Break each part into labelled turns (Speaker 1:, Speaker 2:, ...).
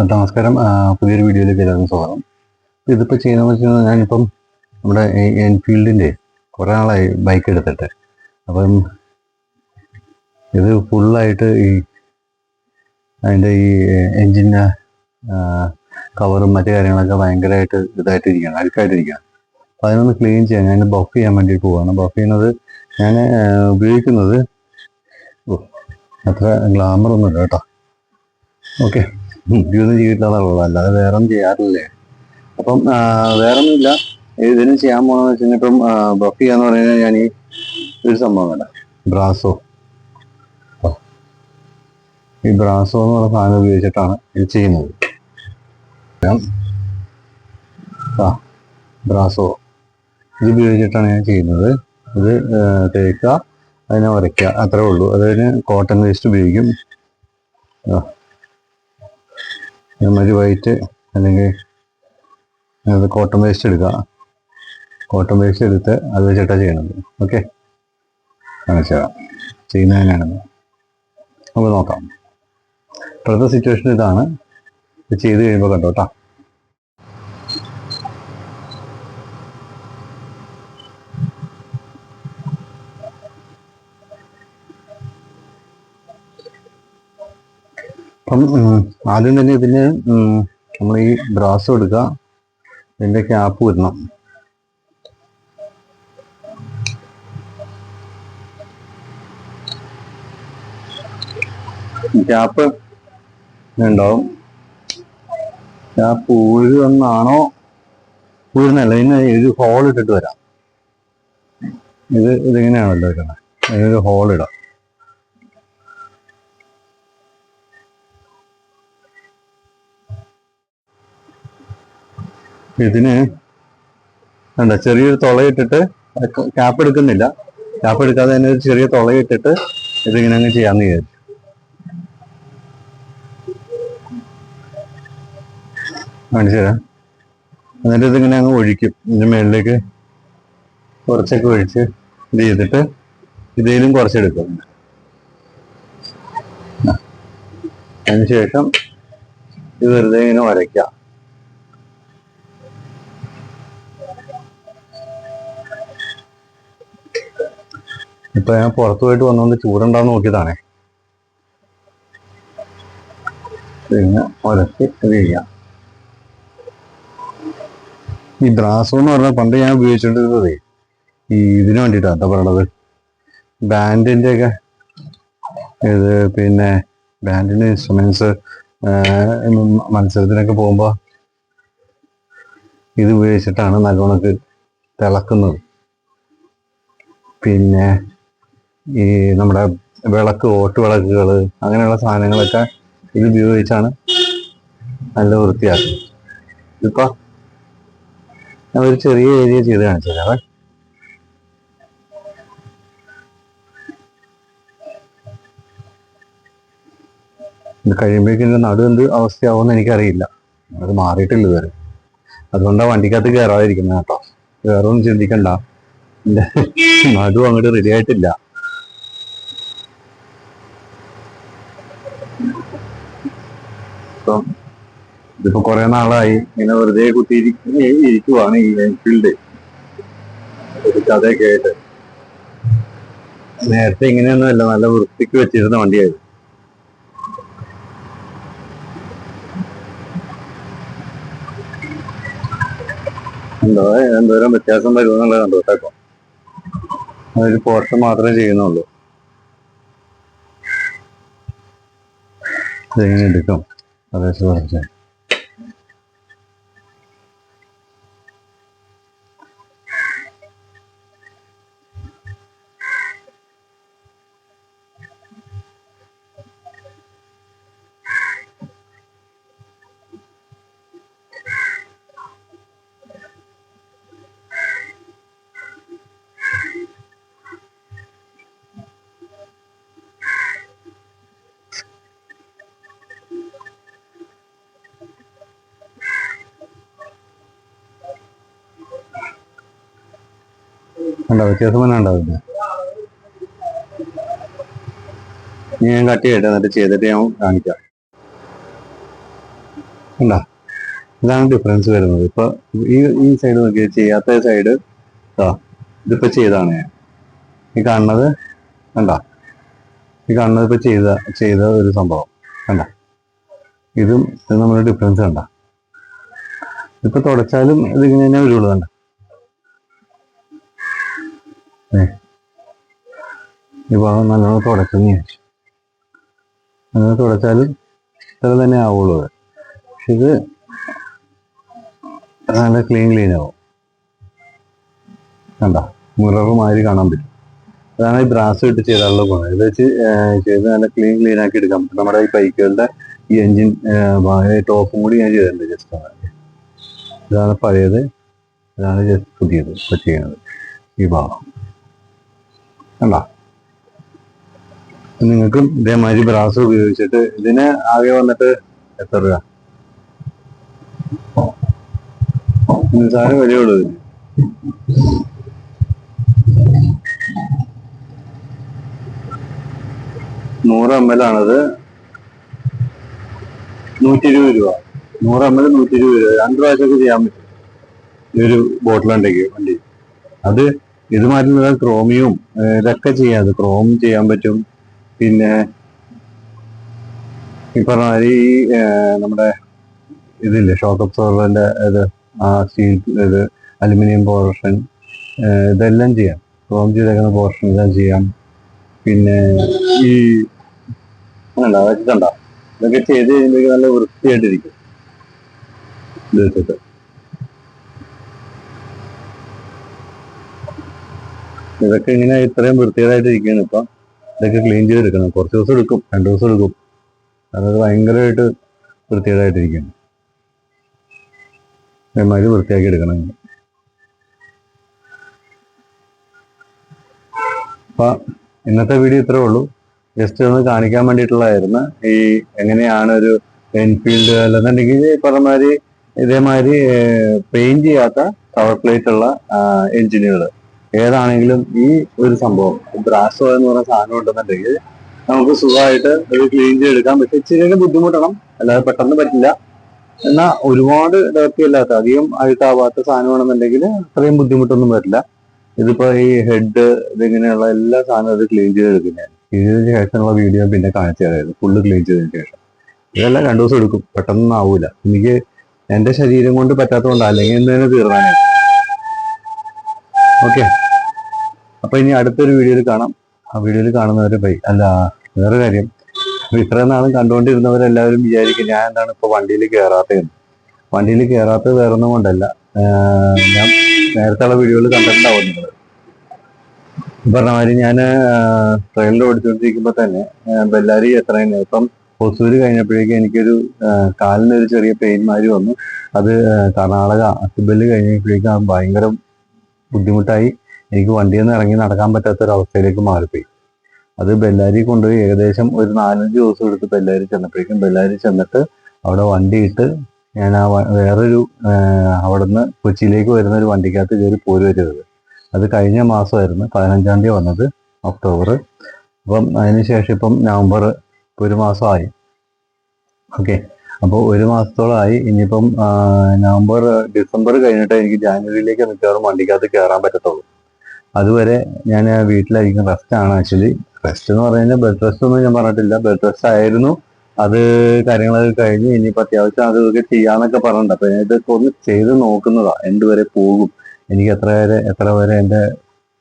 Speaker 1: നമസ്കാരം. പുതിയൊരു വീഡിയോയിലേക്ക് എല്ലാവർക്കും സ്വാഗതം. ഇതിപ്പോൾ ചെയ്യുന്നതെന്ന് വെച്ച് കഴിഞ്ഞാൽ ഞാനിപ്പം നമ്മുടെ എൻഫീൽഡിന്റെ കുറേ നാളായി ബൈക്ക് എടുത്തിട്ട്. അപ്പം ഇത് ഫുള്ളായിട്ട് ഈ അതിന്റെ ഈ എൻജിന്റെ കവറും മറ്റു കാര്യങ്ങളൊക്കെ ഭയങ്കരമായിട്ട് ഇതായിട്ടിരിക്കുകയാണ് അഴുക്കായിട്ടിരിക്കുകയാണ്. അപ്പോൾ അതിനൊന്ന് ക്ലീൻ ചെയ്യാൻ ഞാൻ ബഫ് ചെയ്യാൻ വേണ്ടിയിട്ട് പോവുകയാണ് ബഫ് ചെയ്യുന്നത് ഞാൻ ഉപയോഗിക്കുന്നത് അത്ര ഗ്ലാമർ ഒന്നുമില്ല കേട്ടോ. ഓക്കെ ഇതൊന്നും ചെയ്തിട്ടുള്ളതാണ് അല്ലാതെ വേറെ ഒന്നും ചെയ്യാറില്ലേ? അപ്പം വേറെ ഒന്നുമില്ല ഇതിന് ചെയ്യാൻ പോകുന്നത് വെച്ച് കഴിഞ്ഞാൽ ഇപ്പം ബഫ് ചെയ്യാന്ന് പറയുന്നത് ഞാൻ ഈ ഒരു സംഭവം വേണ്ട ബ്രാസോ. ഈ ബ്രാസോ എന്ന് പറഞ്ഞ സാധനം ഉപയോഗിച്ചിട്ടാണ് ഇത് ചെയ്യുന്നത്. ആ ബ്രാസോ. ഇത് ഉപയോഗിച്ചിട്ടാണ് ഞാൻ ചെയ്യുന്നത്. ഇത് തേക്കുക അതിനെ വരയ്ക്കുക. അത്രേ ഉള്ളൂ. അതിന് കോട്ടൺ വേസ്റ്റ് ഉപയോഗിക്കും. ആ. ഒരു വൈറ്റ് അല്ലെങ്കിൽ അത് കോട്ടൺ വേസ്റ്റ് എടുക്കുക കോട്ടൺ വേസ്റ്റ് എടുത്ത് അത് വെച്ചിട്ടാണ് ചെയ്യണത്. ഓക്കെ ചെയ്യുന്നത് തന്നെയാണെന്ന് നമുക്ക് നോക്കാം. ഇപ്പോഴത്തെ സിറ്റുവേഷൻ ഇതാണ്. ഇത് ചെയ്ത് കഴിയുമ്പോൾ കണ്ടോ കേട്ടോ അപ്പം ആദ്യം തന്നെ ഇതിന് നമ്മൾ ഈ ബ്രാസ് എടുക്കുക. ഇതിന്റെ ക്യാപ്പ് വരണം. ക്യാപ്പ് ഉണ്ടാവും ക്യാപ്പ് ഊഴുന്നാണോ ഊഴുന്നല്ല ഇതിന് ഒരു ഹോൾ ഇട്ടിട്ട് വരാം. ഇത് ഇതിങ്ങനെയാണല്ലോ അതിനൊരു ഹോൾ ഇടാം. ഇതിന് വേണ്ട ചെറിയൊരു തുളയിട്ടിട്ട് ക്യാപ്പ് എടുക്കുന്നില്ല. ക്യാപ്പ് എടുക്കാതെ തന്നെ ഒരു ചെറിയ തുളയിട്ടിട്ട് ഇതിങ്ങനെ അങ്ങ് ചെയ്യാന്ന് വിചാരിച്ചു. തരാം. എന്നിട്ട് ഇതിങ്ങനെ അങ്ങ് ഒഴിക്കും. ഇതിന്റെ മേളിലേക്ക് കുറച്ചൊക്കെ ഒഴിച്ച് ഇത് ചെയ്തിട്ട് ഇതിലും കുറച്ചെടുക്കും. അതിനുശേഷം ഇത് വെറുതെ ഇങ്ങനെ വരയ്ക്കാം. ഇപ്പൊ ഞാൻ പുറത്തു പോയിട്ട് വന്നുകൊണ്ട് ചൂടുണ്ടാന്ന് നോക്കിയതാണേ. പിന്നെ ഇത് ചെയ്യാം. ഈ ദ്രാസം എന്ന് പറഞ്ഞാൽ പണ്ട് ഞാൻ ഉപയോഗിച്ചുകൊണ്ടിരുന്നതേ ഈ ഇതിനു വേണ്ടിയിട്ടാണ് എന്താ പറയണത്? ബാൻഡിന്റെ ഒക്കെ ഇത് പിന്നെ ബാൻഡിന്റെ ഇൻസ്ട്രുമെന്റ്സ് മത്സരത്തിനൊക്കെ പോകുമ്പോൾ ഇത് ഉപയോഗിച്ചിട്ടാണ് നല്ലോണക്ക് തിളക്കുന്നത്. പിന്നെ ഈ നമ്മുടെ വിളക്ക് ഓട്ട് വിളക്കുകൾ അങ്ങനെയുള്ള സാധനങ്ങളൊക്കെ ഇത് ഉപയോഗിച്ചാണ് നല്ല വൃത്തിയാക്കുന്നത് ഞാൻ ഒരു ചെറിയ ഏരിയ ചെയ്ത് കാണിച്ചു തരാം ഇത് കഴിയുമ്പോഴേക്കും ഇതിന്റെ നടു എന്ത് അവസ്ഥയാവുമെന്ന് എനിക്കറിയില്ല. അത് മാറിയിട്ടില്ല ഇതുവരെ. അതുകൊണ്ടാണ് വണ്ടിക്കകത്ത് കയറാതിരിക്കുന്നത് കേട്ടോ. വേറെ ഒന്നും ചിന്തിക്കണ്ട നടു അങ്ങോട്ട് റെഡി ആയിട്ടില്ല ഇപ്പം ഇതിപ്പോ കുറെ നാളായി. ഇങ്ങനെ വെറുതെ കുത്തി ഇരിക്കുവാണ് ഈ എൻഫീൽഡ് ഒരു കഥയൊക്കെ ആയിട്ട് നേരത്തെ ഇങ്ങനെയൊന്നുമല്ല. നല്ല വൃത്തിക്ക് വെച്ചിരുന്ന വണ്ടിയായിരുന്നു. എന്തോ എന്തോരം വ്യത്യാസം വരുമെന്നുള്ളത് കണ്ടോട്ടേക്കോ അതൊരു പോർഷൻ മാത്രമേ ചെയ്യുന്നുള്ളൂ. ഇതെങ്ങനെ എടുക്കും? അതേ കുറച്ച് ഉണ്ടോ വ്യത്യാസം തന്നെ ഉണ്ടാവില്ല. ഇനി ഞാൻ കട്ട് ചെയ്യട്ടെ എന്നിട്ട് ചെയ്തിട്ട് ഞാൻ കാണിക്കാം. ഉണ്ടോ ഇതാണ് ഡിഫറൻസ് വരുന്നത്. ഇപ്പൊ ഈ ഈ സൈഡ് നോക്കി ചെയ്യാത്ത സൈഡ് ഇതിപ്പോ ചെയ്താണ് ഞാൻ. ഈ കാണുന്നത് കണ്ട? ഈ കാണുന്നത് ഇപ്പൊ ചെയ്ത ചെയ്ത ഒരു സംഭവം. കണ്ട? ഇതും ഇത് നമ്മുടെ ഡിഫറൻസ് കണ്ട? ഇപ്പൊ തുടച്ചാലും ഇതിങ്ങനെ തന്നെ വരുള്ളൂ കണ്ട? ഈ ഭാഗം നല്ലോണം തുടച്ചെന്ന് ചോദിച്ചു അങ്ങനെ തുടച്ചാൽ ഇത്ര തന്നെ ആവുള്ളൂ. പക്ഷെ ഇത് നല്ല ക്ലീൻ ക്ലീൻ ആവും. കണ്ട? മിറർ മാതിരി കാണാൻ പറ്റും. അതാണ് ഈ ബ്രാസ് ഇട്ട് ചെയ്താലുള്ള ഗുണം. ഇത് വെച്ച് ചെയ്ത് നല്ല ക്ലീൻ ക്ലീൻ ആക്കി എടുക്കാൻ പറ്റും നമ്മുടെ ഈ ബൈക്കുകളുടെ ഈ എൻജിൻ ടോപ്പും കൂടി ഞാൻ ചെയ്തിട്ടുണ്ട് ജസ്റ്റ് ഇതാണ് പഴയത്. ഇതാണ് ജസ്റ്റ് പുതിയത്. ഇപ്പൊ ചെയ്യുന്നത്. ഈ ഭാഗം. കണ്ട? നിങ്ങൾക്കും ഇതേമാതിരി ബ്രാസ് ഉപയോഗിച്ചിട്ട് ഇതിന് ആകെ വന്നിട്ട് എത്ര രൂപ? നിസ്സാര വിലയുള്ളൂ ഇതിന്. നൂറ് എം എൽ ആണത്. നൂറ്റി ഇരുപത് രൂപ. നൂറ് എം എൽ നൂറ്റി ഇരുപത് രൂപ. രണ്ട് പ്രാവശ്യമൊക്കെ ചെയ്യാൻ പറ്റും. ഈ ഒരു ബോട്ടിലുണ്ടെങ്കിൽ വണ്ടി. അത് ഇത് മാറ്റുന്നത് ക്രോമിയും ഇതൊക്കെ ചെയ്യാതെ ക്രോം ചെയ്യാൻ പറ്റും. പിന്നെ ഈ പറഞ്ഞ മാതിരി ഈ നമ്മുടെ ഇതില്ലേ ഷോക്ക് അബ്സോർബറിന്റെ ഇത് ആ സ്റ്റീൽ ഇത് അലുമിനിയം പോർഷൻ ഇതെല്ലാം ചെയ്യാം. ക്രോം ചെയ്തേക്കുന്ന പോർഷൻ എല്ലാം ചെയ്യാം. പിന്നെ ഈ കണ്ടോ? ഇതൊക്കെ ചെയ്ത് കഴിയുമ്പോഴേക്കും നല്ല വൃത്തിയായിട്ടിരിക്കും. ഇത് ഇതൊക്കെ ഇങ്ങനെ ഇത്രയും വൃത്തിയായിട്ട് ഇരിക്കുകയാണ് ഇപ്പൊ. ഇതൊക്കെ ക്ലീൻ ചെയ്തെടുക്കണം. കുറച്ച് ദിവസം എടുക്കും. രണ്ടു ദിവസം എടുക്കും. അതായത് ഭയങ്കരമായിട്ട് വൃത്തികേടായിട്ടിരിക്കുകയാണ്. ഇതേമാതിരി വൃത്തിയാക്കി എടുക്കണം. അപ്പൊ ഇന്നത്തെ വീഡിയോ ഇത്രേ ഉള്ളൂ. ജസ്റ്റ് ഒന്ന് കാണിക്കാൻ വേണ്ടിയിട്ടുള്ളതായിരുന്നു. ഈ എങ്ങനെയാണ് ഒരു എൻഫീൽഡ് അല്ലെന്നുണ്ടെങ്കിൽ പറഞ്ഞമാതിരി പറഞ്ഞ ഇതേമാതിരി പെയിന്റ് ചെയ്യാത്ത കവർ പ്ലേറ്റ് ഉള്ള എഞ്ചിനുകൾ ഏതാണെങ്കിലും ഈ ഒരു സംഭവം. ബ്രാസോ എന്ന് പറയുന്ന സാധനം ഉണ്ടെന്നുണ്ടെങ്കിൽ നമുക്ക് സുഖമായിട്ട് ഇത് ക്ലീൻ ചെയ്തെടുക്കാൻ പറ്റും ഇച്ചിരി ബുദ്ധിമുട്ടണം. അല്ലാതെ പെട്ടെന്ന് പറ്റില്ല. എന്നാൽ ഒരുപാട് ഡർട്ടി അല്ലാത്ത അധികം അഴുക്കാവാത്ത സാധനമാണെന്നുണ്ടെങ്കിൽ അത്രയും ബുദ്ധിമുട്ടൊന്നും വരില്ല. ഇതിപ്പോ ഈ ഹെഡ് ഇതിങ്ങനെയുള്ള എല്ലാ സാധനവും അത് ക്ലീൻ ചെയ്തെടുക്കുന്നതാണ്. ഇതിന് ശേഷമുള്ള വീഡിയോ പിന്നെ കാണിച്ചു തരായിരുന്നു ഫുള്ള് ക്ലീൻ ചെയ്തതിന് ശേഷം. ഇതെല്ലാം രണ്ടു ദിവസം എടുക്കും. പെട്ടെന്നൊന്നും ആവൂല എനിക്ക് എന്റെ ശരീരം കൊണ്ട് പറ്റാത്തതുകൊണ്ട്. അല്ലെങ്കിൽ ഇന്ന് തീർന്നാണ് ഓക്കെ അപ്പൊ ഇനി അടുത്തൊരു വീഡിയോയിൽ കാണാം. ആ വീഡിയോയിൽ കാണുന്നവര് ബൈ അല്ല വേറെ കാര്യം. ഇത്രയും നാളും കണ്ടുകൊണ്ടിരുന്നവരെല്ലാവരും വിചാരിക്കും ഞാൻ എന്താണ് ഇപ്പൊ വണ്ടിയിൽ കയറാത്തതെന്ന് വണ്ടിയിൽ കയറാത്തത് വേറൊന്നും കൊണ്ടല്ല. ഞാൻ നേരത്തെ ഉള്ള വീഡിയോയിൽ കണ്ടിട്ടുണ്ടാവും നിങ്ങൾ പറഞ്ഞ മാതിരി ഞാൻ ട്രെയിനിൽ ഓടിച്ചുകൊണ്ടിരിക്കുമ്പോൾ തന്നെ ബെല്ലാരി എത്ര ഇപ്പം ഹൊസൂര് കഴിഞ്ഞപ്പോഴേക്കും എനിക്കൊരു കാലിനൊരു ചെറിയ പെയിൻ മാതിരി വന്നു. അത് കർണാടക അസിബൽ കഴിഞ്ഞപ്പോഴേക്കും ഭയങ്കര ബുദ്ധിമുട്ടായി. എനിക്ക് വണ്ടിയിൽ നിന്ന് ഇറങ്ങി നടക്കാൻ പറ്റാത്ത ഒരു അവസ്ഥയിലേക്ക് മാറിപ്പോയി. അത് ബെല്ലാരി കൊണ്ടുപോയി ഏകദേശം ഒരു നാലഞ്ച് ദിവസം എടുത്ത് ബെല്ലാരി ചെന്നപ്പോഴേക്കും ബെല്ലാരി ചെന്നിട്ട് അവിടെ വണ്ടി ഇട്ട് ഞാൻ ആ വേറൊരു അവിടുന്ന് കൊച്ചിയിലേക്ക് വരുന്ന ഒരു വണ്ടിക്കകത്ത് കയറി പോരുക ചെയ്തത് അത് കഴിഞ്ഞ മാസമായിരുന്നു പതിനഞ്ചാം തീയതി വന്നത് ഒക്ടോബർ അപ്പം അതിനുശേഷം ഇപ്പം നവംബർ ഇപ്പൊ ഒരു മാസമായി. ഓക്കെ. അപ്പോൾ ഒരു മാസത്തോളമായി ഇനിയിപ്പം നവംബർ ഡിസംബർ കഴിഞ്ഞിട്ട് എനിക്ക് ജാനുവരിയിലേക്ക് മിക്കവാറും വണ്ടിക്കകത്ത് കയറാൻ പറ്റത്തുള്ളൂ. അതുവരെ ഞാൻ വീട്ടിലായിരിക്കും ആണ് ആക്ച്വലി റെസ്റ്റ് എന്ന് പറഞ്ഞാൽ ബെഡ് റെസ്റ്റ് ഒന്നും ഞാൻ പറഞ്ഞിട്ടില്ല. ബെഡ് റെസ്റ്റ് ആയിരുന്നു. അത് കാര്യങ്ങളൊക്കെ കഴിഞ്ഞ് ഇനിയിപ്പോൾ അത്യാവശ്യം അതൊക്കെ ചെയ്യാന്നൊക്കെ പറഞ്ഞിട്ടുണ്ട്. അപ്പൊ ഇതൊക്കെ ഒന്ന് ചെയ്ത് നോക്കുന്നതാ. എന്തുവരെ പോകും. എനിക്ക് എത്ര വരെ എത്ര വരെ എന്റെ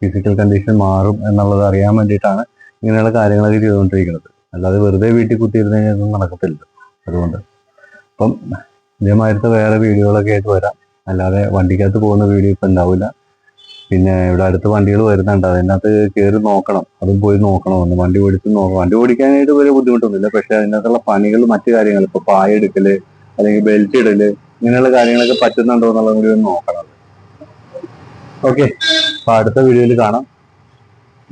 Speaker 1: ഫിസിക്കൽ കണ്ടീഷൻ മാറും എന്നുള്ളത് അറിയാൻ വേണ്ടിയിട്ടാണ് ഇങ്ങനെയുള്ള കാര്യങ്ങളൊക്കെ ചെയ്തുകൊണ്ടിരിക്കുന്നത്. അല്ലാതെ വെറുതെ വീട്ടിൽ കുത്തിയിരുന്ന് കഴിഞ്ഞാൽ നടക്കത്തില്ല. അതുകൊണ്ട്. അപ്പം ഇതേമാതിരത്തെ വേറെ വീഡിയോകളൊക്കെ ആയിട്ട് വരാം. അല്ലാതെ വണ്ടിക്കകത്ത് പോകുന്ന വീഡിയോ ഇപ്പം ഉണ്ടാവില്ല. പിന്നെ ഇവിടെ അടുത്ത് വണ്ടികൾ വരുന്നുണ്ട്. അതിനകത്ത് കയറി നോക്കണം. അതും പോയി നോക്കണം. ഒന്ന് വണ്ടി ഓടിച്ച് നോക്കണം. വണ്ടി ഓടിക്കാനായിട്ട് വലിയ ബുദ്ധിമുട്ടൊന്നുമില്ല. പക്ഷെ അതിനകത്തുള്ള പണികൾ മറ്റു കാര്യങ്ങൾ ഇപ്പൊ പായ എടുക്കൽ അല്ലെങ്കിൽ ബെൽറ്റ് ഇടൽ ഇങ്ങനെയുള്ള കാര്യങ്ങളൊക്കെ പറ്റുന്നുണ്ടോ എന്നുള്ളത് കൂടി ഒന്ന് നോക്കണം. ഓക്കെ അപ്പൊ അടുത്ത വീഡിയോയിൽ കാണാം.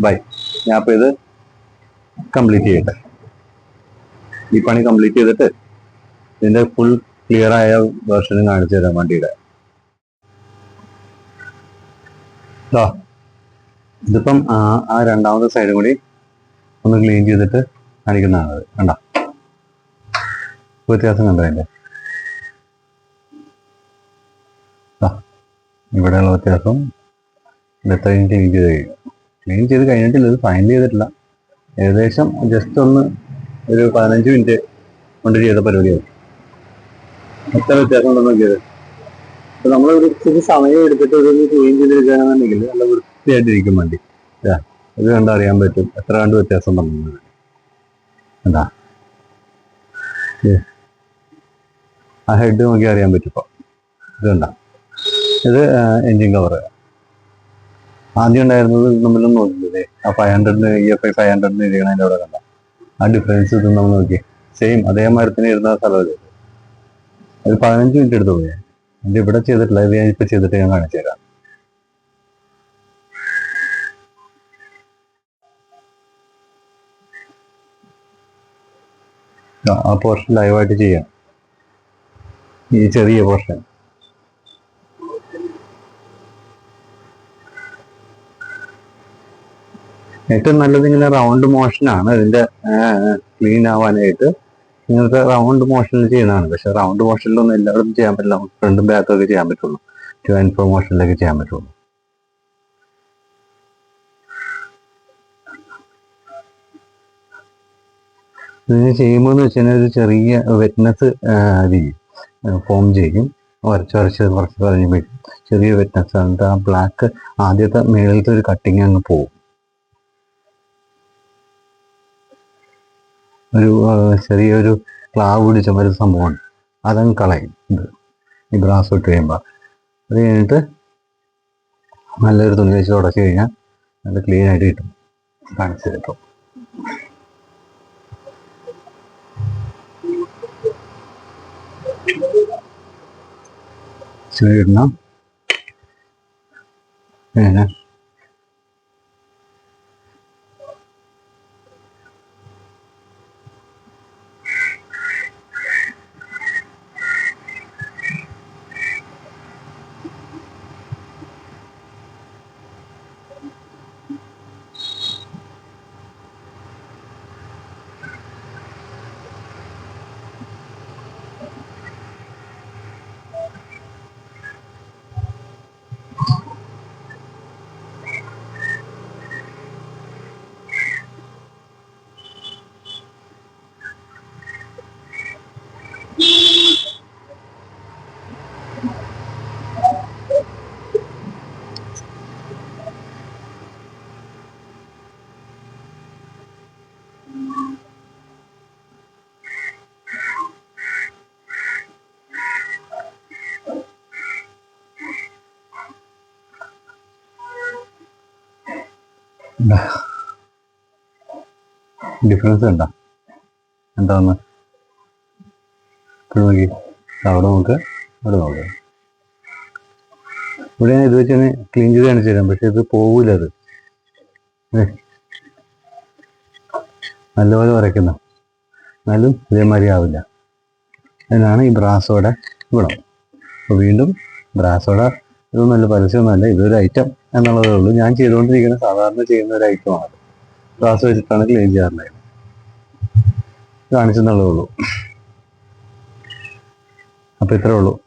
Speaker 1: ബൈ ഞാൻ അപ്പൊ ഇത് കംപ്ലീറ്റ് ചെയ്യട്ടെ. ഈ പണി കംപ്ലീറ്റ് ചെയ്തിട്ട് ഇതിന്റെ ഫുൾ ക്ലിയർ ആയ വേർഷനും കാണിച്ചു തരാം വണ്ടിയുടെ. ഇതാ ഇതിപ്പം ആ രണ്ടാമത്തെ സൈഡും കൂടി ഒന്ന് ക്ലീൻ ചെയ്തിട്ട് കാണിക്കുന്നതാണ് അത്. കണ്ട? വ്യത്യാസം കണ്ടതിന്റെ ഇവിടെയുള്ള വ്യത്യാസം ഇതെത്ര കഴിഞ്ഞിട്ട് ക്ലീൻ ചെയ്ത് കഴിയും ക്ലീൻ ചെയ്ത് കഴിഞ്ഞിട്ടില്ല ഇത് ഫൈനൽ ചെയ്തിട്ടില്ല. ഏകദേശം ജസ്റ്റ് ഒന്ന് ഒരു പതിനഞ്ച് മിനിറ്റ് കൊണ്ട് ചെയ്ത പരിപാടിയായി. എത്ര വ്യത്യാസം ഉണ്ടെന്ന് നോക്കിയത്? നമ്മൾ ഒരു ഇച്ചിരി സമയം എടുത്തിട്ട് ഒരു ക്ലീൻ ചെയ്തെടുക്കുകയാണെന്നുണ്ടെങ്കിൽ നല്ല വൃത്തിയായിട്ടിരിക്കും വണ്ടി. അത് കണ്ടറിയാൻ പറ്റും എത്ര കണ്ട് വ്യത്യാസം വന്നത് എന്താ ആ ഹെഡ് നോക്കി അറിയാൻ പറ്റും ഇത് കണ്ട? ഇത് എൻജിൻ കവർ ആദ്യം ഉണ്ടായിരുന്നത് നമ്മളൊന്നും നോക്കിയത്. ആ ഫൈവ് ഹൺഡ്രഡിന് ഇ എഫ് ഐ ഫൈവ് ഹൺഡ്രഡിന് ഇരിക്കണതിന്റെ അവിടെ കണ്ട. ആ ഡിഫറൻസ് ഇത് നമ്മൾ നോക്കി സെയിം അതേ മരത്തിന് ഇരുന്ന സ്ഥലമല്ലേ അത് പതിനഞ്ച് മിനിറ്റ് എടുത്തു പോയി ഇത് ഇവിടെ ചെയ്തിട്ടില്ല ഇത് ഞാൻ ഇപ്പൊ ചെയ്തിട്ട് ഞാൻ കാണിച്ചു തരാം. ആ പോർഷൻ ലൈവായിട്ട് ചെയ്യാം. ഈ ചെറിയ പോർഷൻ ഏറ്റവും നല്ലത് ഇങ്ങനെ റൗണ്ട് മോഷനാണ് ഇതിന്റെ ക്ലീൻ ആവാനായിട്ട്. ഇങ്ങനത്തെ റൗണ്ട് മോഷനിൽ ചെയ്യുന്നതാണ്. പക്ഷെ റൗണ്ട് മോഷനിലൊന്നും എല്ലാവരും ചെയ്യാൻ പറ്റില്ല. ഫ്രണ്ടും ബാക്കും ഒക്കെ ചെയ്യാൻ പറ്റുള്ളൂ. ടു ആൻഡ് ഫോർ മോഷനിലൊക്കെ ചെയ്യാൻ പറ്റുള്ളൂ. ഇതിന് ചെയ്യുമ്പോൾ എന്ന് വെച്ച് കഴിഞ്ഞാൽ ഒരു ചെറിയ വെറ്റ്നസ് ഫോം ചെയ്യും. വരച്ച് വരച്ച് കുറച്ച് കഴിഞ്ഞ് ചെറിയ വെറ്റ്നസ് എന്നിട്ട് ആ ബ്ലാക്ക് ആദ്യത്തെ മേളിലത്തെ ഒരു കട്ടിങ് അങ്ങ് പോകും. ഒരു ചെറിയൊരു ക്ലാവ് പിടിച്ച ഒരു സംഭവമാണ് അതങ്ങ് കളയും. ഇത് ഈ ബ്രാസ് ഇട്ട് കഴിയുമ്പോൾ അത് കഴിഞ്ഞിട്ട് നല്ലൊരു തുണി വെച്ച് തുടച്ച് കഴിഞ്ഞാൽ നല്ല ക്ലീൻ ആയിട്ട് കിട്ടും. കാണിച്ചു ചെറിയ ഇടണം. പിന്നെ ഡിഫറൻസ് ഉണ്ടോ? എന്താന്ന്? ഇപ്പോൾ നോക്കി. അവിടെ നോക്ക് അവിടെ നോക്ക്. ഇവിടെ ഞാൻ ഇത് വെച്ച് ക്ലീൻ ചെയ്ത് കാണിച്ചു തരാം പക്ഷെ ഇത് പോവില്ല അത്. നല്ലപോലെ വരയ്ക്കുന്ന. എന്നാലും ഇതേമാതിരി ആവില്ല. അതിനാണ് ഈ ബ്രാസോടെ ഗുണം. അപ്പോൾ വീണ്ടും ബ്രാസോടെ ഇതൊന്നും നല്ല പരസ്യമൊന്നുമല്ല ഇതൊരു ഐറ്റം എന്നുള്ളതേ ഉള്ളൂ. ഞാൻ ചെയ്തുകൊണ്ടിരിക്കുന്ന സാധാരണ ചെയ്യുന്ന ഒരു ഐറ്റമാണ് ക്ലാസ് വെച്ചിട്ടാണ് ക്ലീൻ ചെയ്യാറുള്ളത്. കാണിച്ചെന്നുള്ളതേ ഉള്ളൂ. അപ്പോൾ ഇത്രേ ഉള്ളൂ.